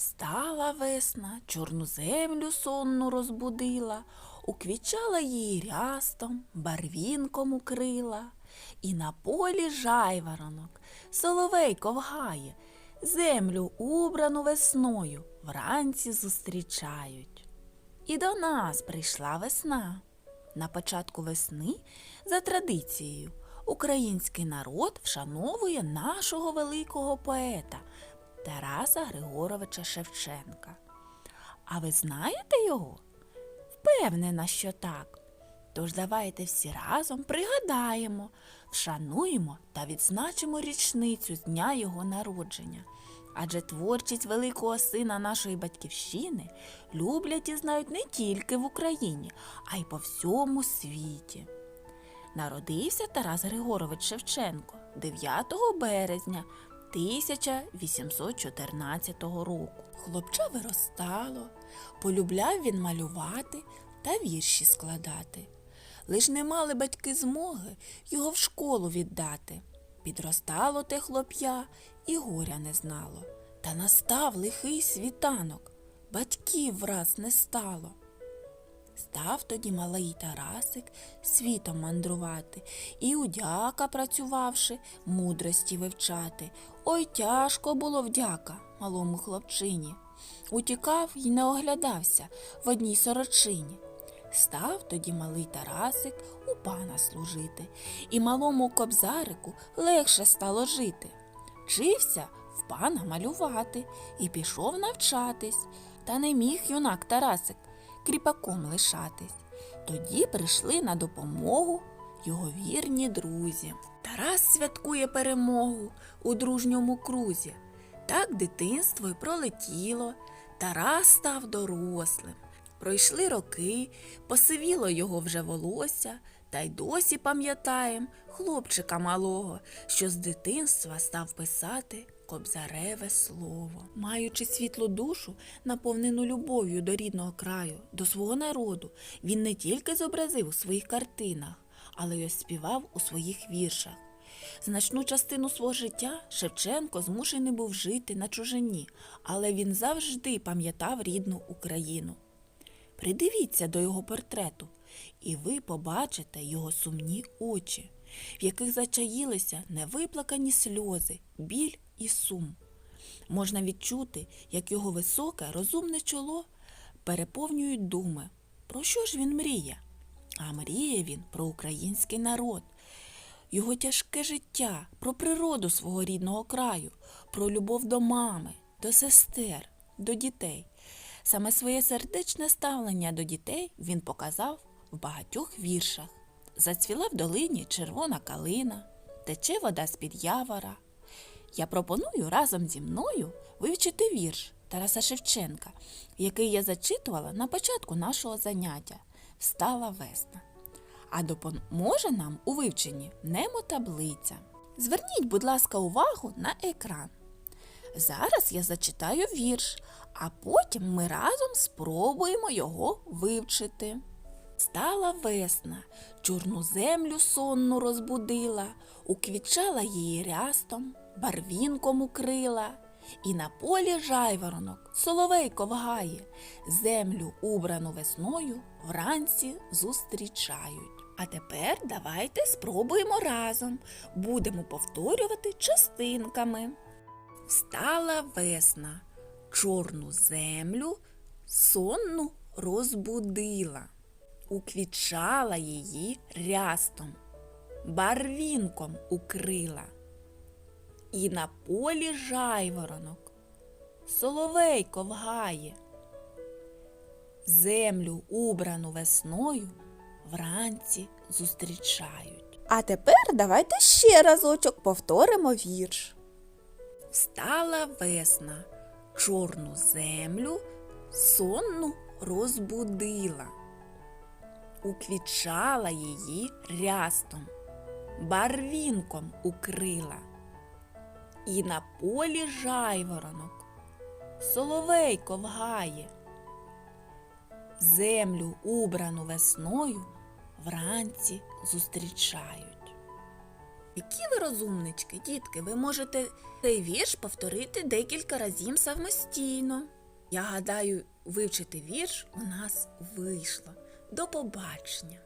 Встала весна, чорну землю сонну розбудила, уквічала її рястом, барвінком укрила, і на полі жайворонок, соловей ковгає, землю убрану весною вранці зустрічають. І до нас прийшла весна. На початку весни, за традицією, український народ вшановує нашого великого поета Тараса Григоровича Шевченка. А ви знаєте його? Впевнена, що так. Тож давайте всі разом пригадаємо, вшануємо та відзначимо річницю з дня його народження. Адже творчість великого сина нашої батьківщини люблять і знають не тільки в Україні, а й по всьому світі. Народився Тарас Григорович Шевченко 9 березня 1814 року. Хлопча виростало, полюбляв він малювати та вірші складати. Лиш не мали батьки змоги його в школу віддати. Підростало те хлоп'я і горя не знало. Та настав лихий світанок, батьків враз не стало. Став тоді малий Тарасик світом мандрувати і удяка працювавши, мудрості вивчати. Ой, тяжко було вдяка малому хлопчині. Утікав й не оглядався в одній сорочині. Став тоді малий Тарасик у пана служити, і малому кобзарику легше стало жити. Вчився в пана малювати і пішов навчатись, та не міг юнак Тарасик кріпаком лишатись. Тоді прийшли на допомогу його вірні друзі. Тарас святкує перемогу у дружньому крузі. Так дитинство й пролетіло, Тарас став дорослим. Пройшли роки, посивіло його вже волосся, та й досі пам'ятаєм хлопчика малого, що з дитинства став писати кобзареве слово. Маючи світлу душу, наповнену любов'ю до рідного краю, до свого народу, він не тільки зобразив у своїх картинах, але й оспівав у своїх віршах. Значну частину свого життя Шевченко змушений був жити на чужині, але він завжди пам'ятав рідну Україну. Придивіться до його портрету, і ви побачите його сумні очі, в яких зачаїлися невиплакані сльози, біль і сум. Можна відчути, як його високе, розумне чоло переповнюють думи. Про що ж він мріє? А мріє він про український народ, його тяжке життя, про природу свого рідного краю, про любов до мами, до сестер, до дітей. Саме своє сердечне ставлення до дітей він показав в багатьох віршах. Зацвіла в долині червона калина, тече вода з-під явора. Я пропоную разом зі мною вивчити вірш Тараса Шевченка, який я зачитувала на початку нашого заняття Встала весна. А допоможе нам у вивченні немотаблиця. Зверніть, будь ласка, увагу на екран. Зараз я зачитаю вірш, а потім ми разом спробуємо його вивчити. Стала весна, чорну землю сонну розбудила, уквічала її рястом, барвінком укрила, і на полі жайворонок соловей ковгає, землю, убрану весною, вранці зустрічають. А тепер давайте спробуємо разом. Будемо повторювати частинками. Встала весна, чорну землю сонну розбудила, уквічала її рястом, барвінком укрила. І на полі жайворонок, соловей ковгає, землю, убрану весною, вранці зустрічають. А тепер давайте ще разочок повторимо вірш. Встала весна, чорну землю сонну розбудила, уквічала її рястом, барвінком укрила, і на полі жайворонок, соловей ковгає, землю убрану весною вранці зустрічають. Які ви розумнички, дітки, ви можете цей вірш повторити декілька разів самостійно. Я гадаю, вивчити вірш у нас вийшло. До побачення!